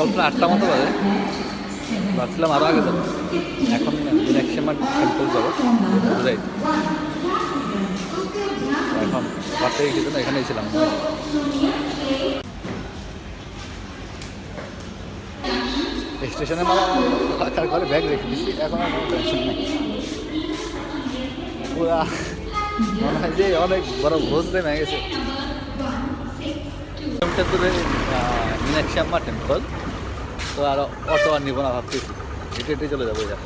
সকাল প্রায় আটটা মতো বাজে। ভাবছিলাম আরও আগে যাব। এখন মিনাক্ষী টেম্পল যাব। বুঝাই এখন বাড়তে গেছি না এখানেই ছিলাম। স্টেশনে মানে তার ঘরে ব্যাগ রেখে দিচ্ছি এখন আর কোনো টেনশন নেই। পুরা মনে হয় যে অনেক বড় ভোজ নেমে গেছে। টেম্পল তো আর অটো আর নিব না ভাবতেছি হেঁটে হেঁটে চলে যাব এবার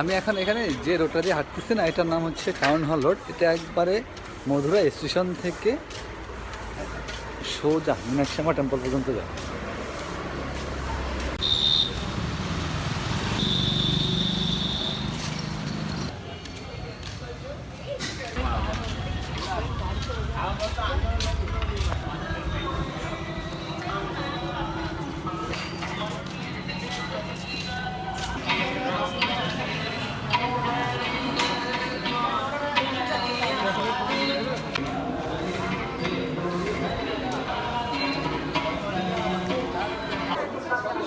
আমি এখন এখানে যে রোডটা দিয়ে হাঁটতেছি না, এটার নাম হচ্ছে টাউন হল রোড। এটা একবারে মধুরা স্টেশন থেকে সোজা মীনাক্ষী আম্মা টেম্পল পর্যন্ত যায়।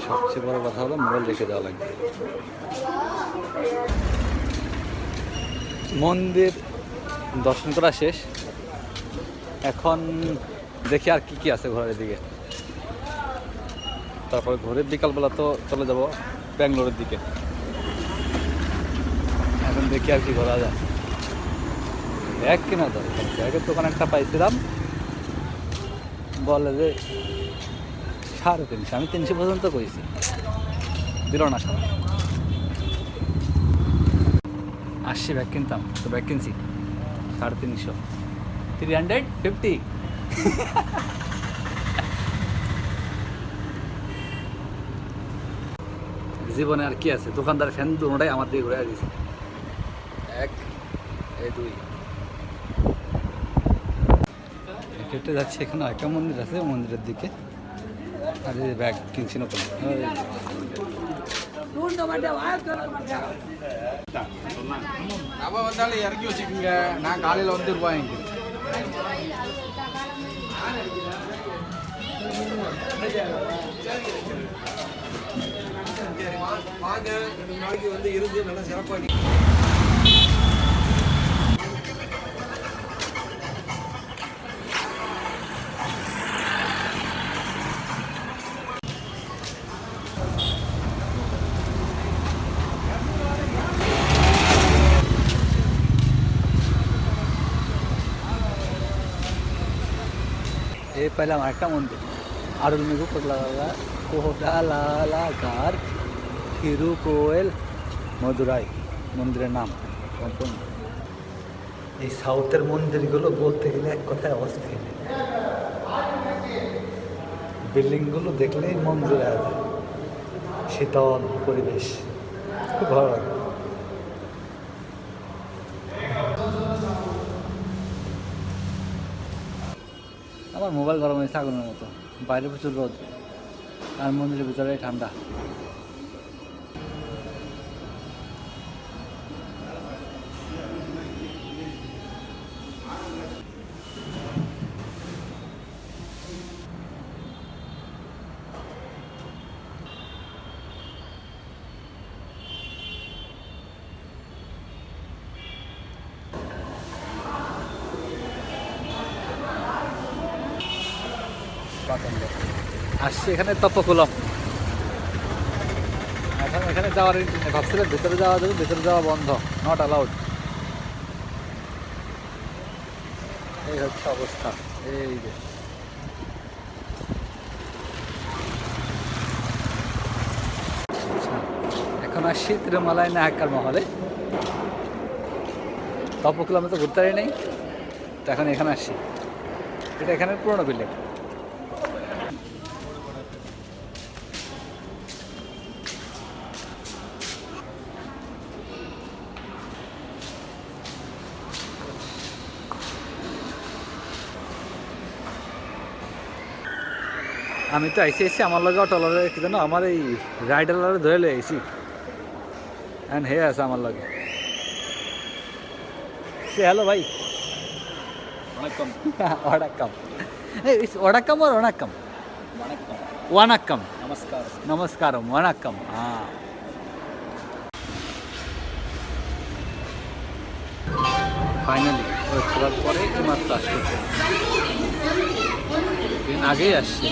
সবচেয়ে বড় কথা হলো মোবাইল রেখে দেওয়া লাগবে। মন্দির দর্শন করা শেষ। এখন দেখি আর কি কি আছে ঘরের দিকে তারপরে ঘরের বিকালবেলা তো চলে যাব ব্যাঙ্গালোরের দিকে। এখন দেখি আর কি ঘোরা যায়। ব্যাগ কেনা দরকার। ব্যাগের দোকান একটা পাইছিলাম। বলে যে সাড়ে তিনশো আমি তিনশো পর্যন্ত করেছি দিল না সারা। আশি ব্যাগ কিনতাম, তো ব্যাগ কিনছি। সাড়ে তিনশো। থ্রি হান্ড্রেড ফিফটি জীবনে আর কি আছে? দোকানদার ফ্যান দুটাই আমার দিকে ঘুরে দিয়েছে এক, এই দুই। হেঁটে যাচ্ছে এখানে একটা মন্দির আছে, মন্দিরের দিকে। అది பேக் చిన్న அவ இறக்கி வச்சுக்கோங்க. நான் காலையில் வந்து ரூபாய் வாங்க. நாளைக்கு வந்து இருந்து நல்லா சிறப்பாக এই পেলাম একটা মন্দির। আরুল মেঘু কোটলাগালা কোটালালাকার থিরুকোয়েল মধুরাই মন্দিরের নাম সম্পূর্ণ। এই সাউথের মন্দিরগুলো বলতে গেলে এক কথায় অস্থির। বিল্ডিংগুলো দেখলেই মন জুড়ে আছে। শীতল পরিবেশ। খুব ভালো লাগে আমার মোবাইল গরম হয়েছে আগুনের মতো। বাইরে প্রচুর রোদ। আর মন্দিরের ভিতরে ঠান্ডা। আসছি এখানে তপকুলম। এখন এখানে যাওয়ার ভাবছিলাম ভেতরে যাওয়া যাবে, ভেতরে যাওয়া বন্ধ নট অ্যালাউড এই হচ্ছে অবস্থা, এই যে। এখন আসছি তিরুমালায় নাহাক্কার মহলে। তপকুলামে তো ঘুরতে নেই, তো এখন এখানে আসছি। এটা এখানে পুরোনো বিল্ডিং আমি তো আইসি আইসি আমার লগে টলারে কি জানো আমার এই রাইডার ধরে লয়ে আইসি অ্যান্ড হে আছে আমার লগে সে হ্যালো ভাই வணக்கம் வணக்கம் ஏய் இட்ஸ் வணக்கம் ஒரு வணக்கம் வணக்கம் வணக்கம் நமஸ்காரம் நமஸ்காரம் வணக்கம் ஆ ফাইনালি ওয়েট করার পরে এইমাত্র আসছে ট্রেন আগেই আসছে।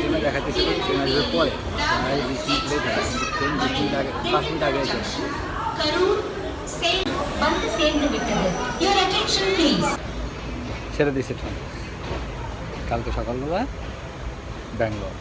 ট্রেনে দেখাতেছে ট্রেন আসবে পরে। প্রায় বিশ মিনিট লেট হয়। ট্রেন বিশ মিনিট আগে, পাঁচ মিনিট আগে আসে ছেড়ে দিয়েছে ট্রেন। কালকে সকালবেলা ব্যাঙ্গালোর।